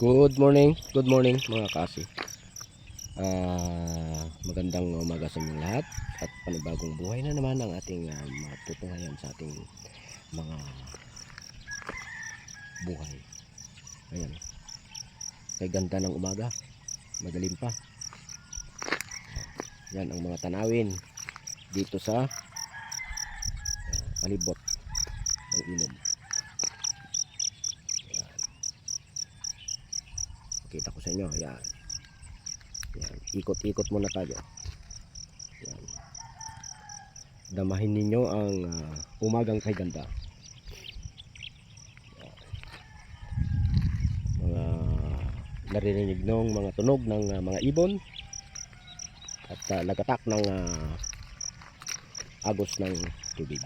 Good morning, good morning mga kasi. Ah, magandang umaga sa inyong lahat at panibagong buhay na naman ang ating uh, matutungayan sa ating mga buhay. Ayan. Kay ganda ng umaga, madalim pa. Yan ang mga tanawin dito sa ah, palibot ng ilog. Kita ko sa inyo. Yan. Yan. Ikot-ikot muna tayo. Yan. Damahin ninyo ang ah, umagang kay ganda. Yan. Mga naririnig nung mga tunog ng ah, mga ibon at ah, lagatak ng ah, agos ng tubig.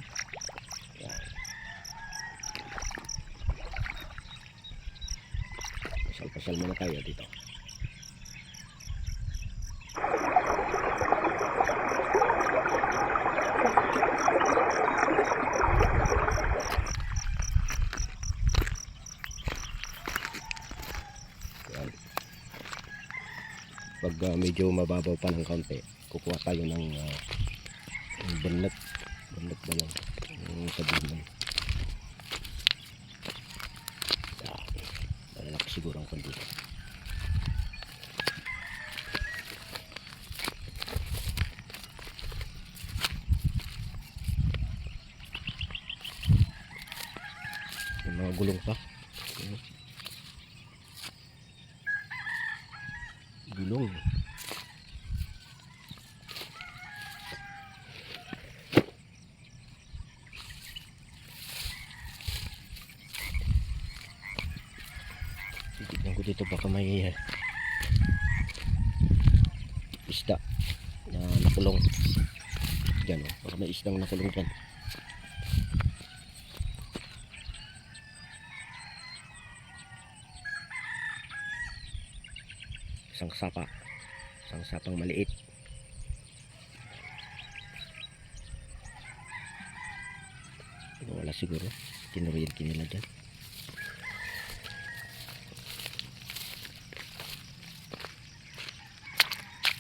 Yan. Pasal-pasal muna tayo dito. Yan. Pag ah, medyo mababaw pa ng kaunti, kukuha tayo ng uh, banlat. Banlat ba yan? Yung sabihin nun. May mga gulong pa. Gulong. Titignan ko dito baka may eh, isda na nakulong. Diyan o. Baka may isdang nakulong dyan. Isang sapa. Isang sapang maliit. Wala siguro. Tinuruyan kinila dyan.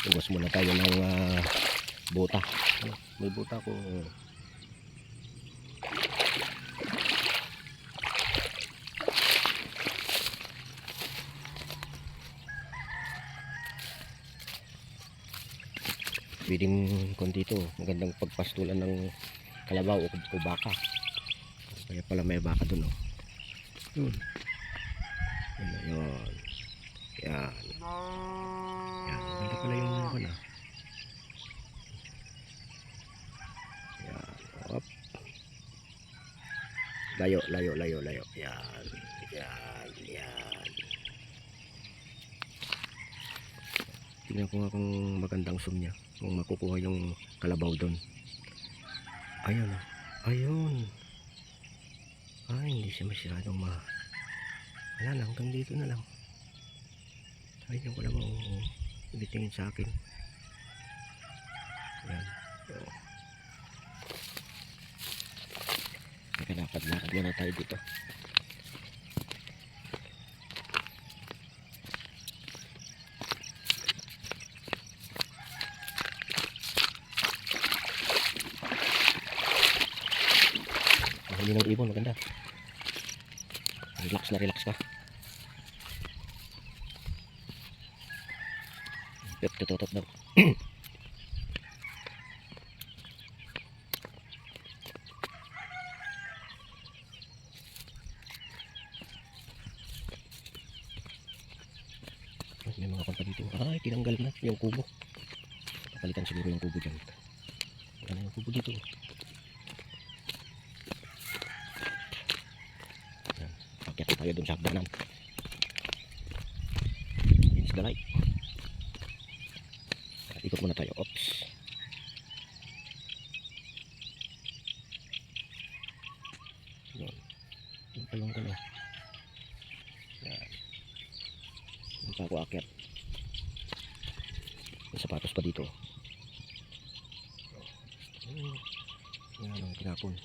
Tugas muna tayo ng ah, buta. May buta ko. Pwedeng kung dito, magandang pagpastulan ng kalabaw o, o baka. Kaya pala may baka dun, oh. Yun. Yun. Yan. Yan. Maganda pala yung ano na. Yan. Op. Layo, layo, layo, layo. Yan. Yan. Yan. Tingnan ko nga kung magandang zoom niya. Kung makukuha yung kalabaw doon. Ayun. ah. Ayun. Ay, hindi siya masyadong ma... Wala na, hanggang dito na lang. Ayun yung kalabaw. oh. Hindi tingin sa akin. Yan. Oo. Teka, dapat lakad muna tayo dito. Relax na relax ka. Pep, tututot daw. Ay, May mga kanta dito. Ay, tinanggal na yung kubo. Papalitan siguro yung kubo dyan. Wala na yung kubo dito. Yan. Pakyat na tayo dun sa hagdanan. It's the light. Ikot muna tayo. Oops. Yan. Yung palong ko na. Yan. Yung pa ako akyat. May sapatos pa dito. Yan ang tinapon.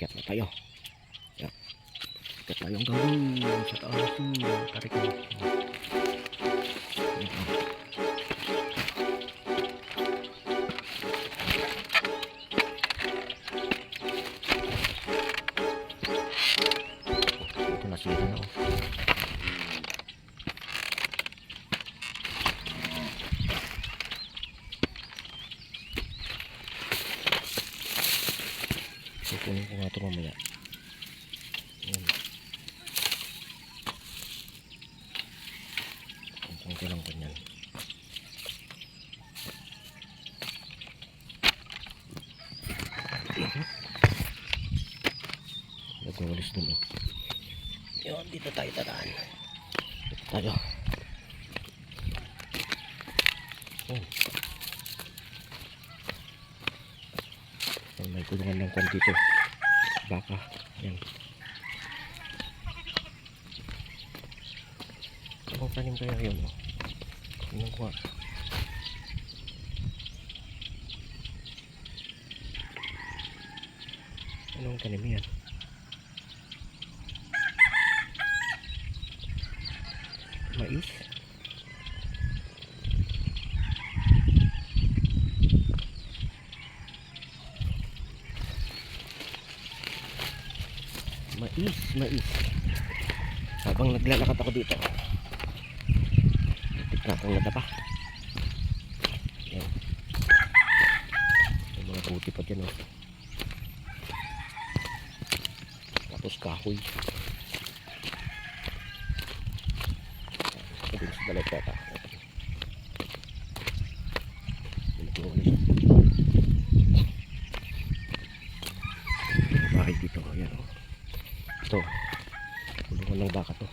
Akyat na tayo. Akyat. Akyat tayo ang gawin sa taas. Hmm, Tarik mo. Ayan. Kukunin ko nga ito mamaya. Ayan. Kukunin ko lang ganyan. Nagwawalis dun oh. Yun, dito tayo dadaan. Dito tayo. Yun. Yan, may kulungan ng kwan dito. Baka. Yan. Anong tanim kaya yun? Oh? Tingnan ko nga. Anong tanim yan? Mais? Mais. Habang naglalakad ako dito. Tik na akong nadapa. Yan. May mga puti pa dyan oh. Tapos kahoy. Ito din sa dalagkata. Ito ulit. Bakit dito? Ayan oh. Ito. Kulungan ng baka to.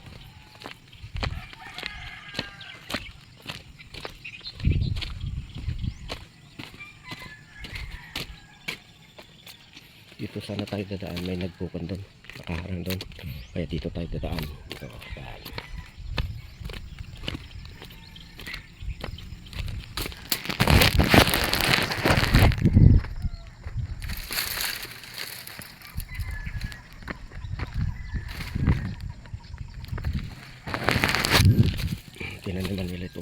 Dito sana tayo dadaan. May nagpukan doon. Nakaharang doon. Kaya dito tayo dadaan. Dito. Yan. Tinaniman nila ito.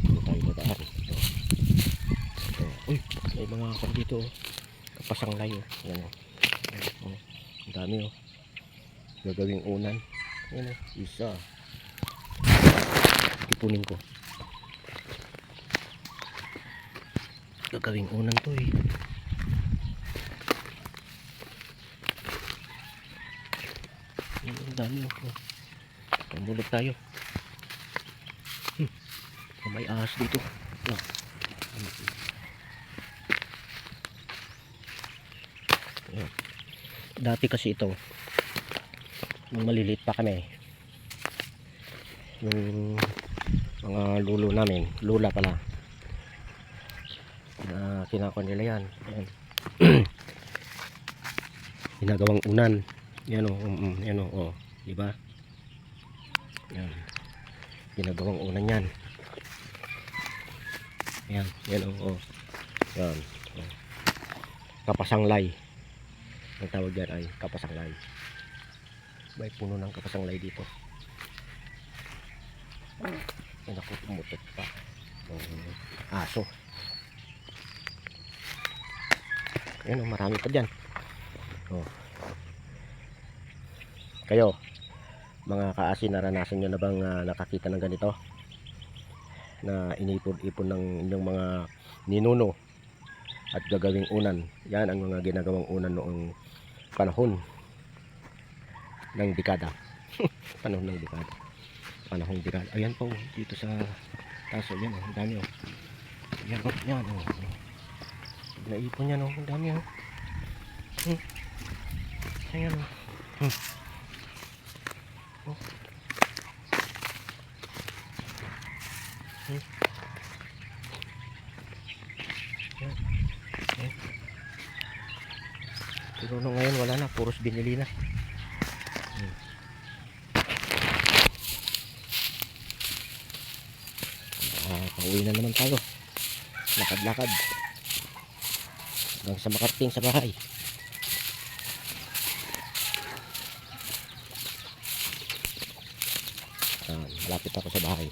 Dito tayo dadaan. Ito. Ito. Uy, may mga kan dito. oh. Kapasang layo. Yan o. Yan, oh. Ang dami o. Gagawing unan. Yan o. Isa. Ipunin ko. Gagawing unan to eh. Ang dami o. Oh. Tayo. Hmm. May ahas dito. Ah. Ayan. Dati kasi ito, nung maliliit pa kami, yung mga lulo namin, lula pala, na kinakon nila yan. Ginagawang unan. Yan o, um, um, yan o, oh, di ba? Yan. Ginagawang unan yan. Yan, yan o, oh. Yan. Oh. Kapasanglay. Ang tawag dyan ay kapasanglay. May puno ng kapasanglay dito. Ay, naku, tumutot pa. Ang aso. Ayan, oh, marami pa dyan. Oh. Kayo, mga kaasin, naranasan nyo na bang ah, nakakita ng ganito? Na inipon-ipon ng inyong mga ninuno at gagawing unan. Yan ang mga ginagawang unan noong panahon ng dekada. panahon ng dekada. Panahon dekada. Ayan po, dito sa taso. Yan, oh, ang dami oh. Yan, oh, yan, oh. Naipon yan, oh, ang dami oh. Hmm. Ayan, oh. Hmm. Oh. Pero nung ngayon wala na, puros binili na. Hmm. Na naman tayo. Lakad-lakad. Hanggang sa makarating sa bahay. Ah, malapit ako sa bahay.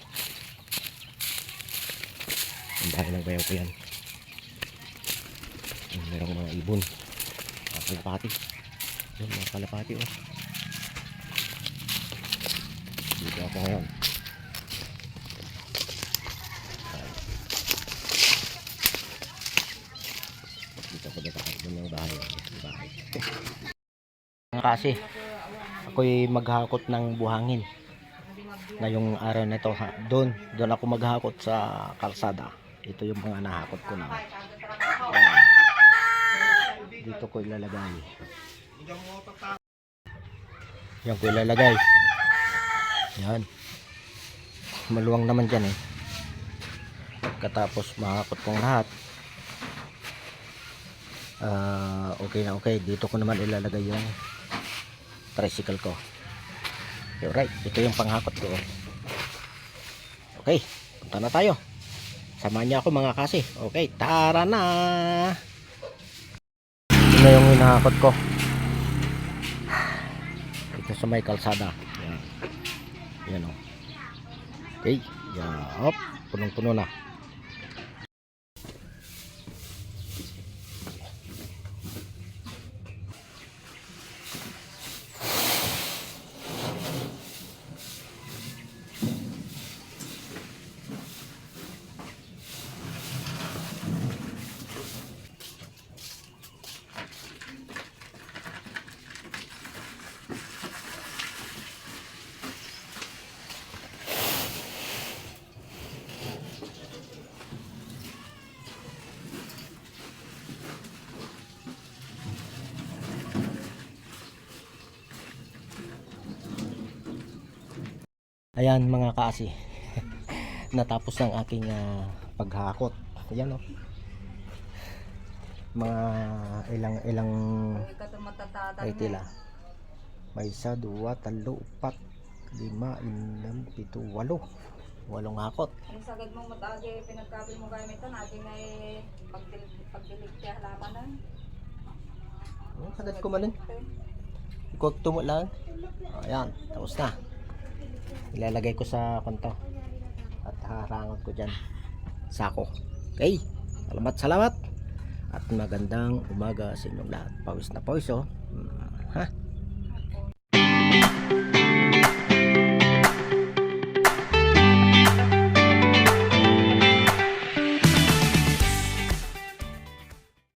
Ang bahay ng bayaw ko yan. Merong mga ibon. Kalapati. Yung mga kalapati oh. Dito ako ngayon. Dito ako doon yung bahay. Yung bahay. Kasi ako'y maghakot ng buhangin ngayong araw na ito. Doon, doon ako maghakot sa kalsada. Ito yung mga nahakot ko na. Dito ko ilalagay. Yan ko ilalagay. Yan. Maluwang naman dyan eh. Katapos mahakot kong lahat. Ah, okay na okay. Dito ko naman ilalagay yung tricycle ko. Alright, ito yung panghakot ko. Okay, punta na tayo. Samahan niyo ako mga kasi. Okay, tara na! Na yung hinahakot ko. Ito sa may kalsada. Yan. Yan o. Okay, yan. Hop, punong-puno na. Ayan mga kaasi. Natapos ang aking ah, paghakot. Ayan o. Mga ilang ilang ay tila. May isa, dua, talo, upat, lima, inam, pito, walo. Walong hakot. Ang sagad mong matagi, pinagkabil mo gamit ito, naging ay pagdilig, pagdilig kaya halaman na. Oh, sagad ko manin. Ikaw tumo lang. Ayan, tapos na. Ilalagay ko sa konto. At harangot ko dyan. Sako. Okay. Salamat, salamat. At magandang umaga sa inyong lahat. Pawis na pawis oh. Hmm.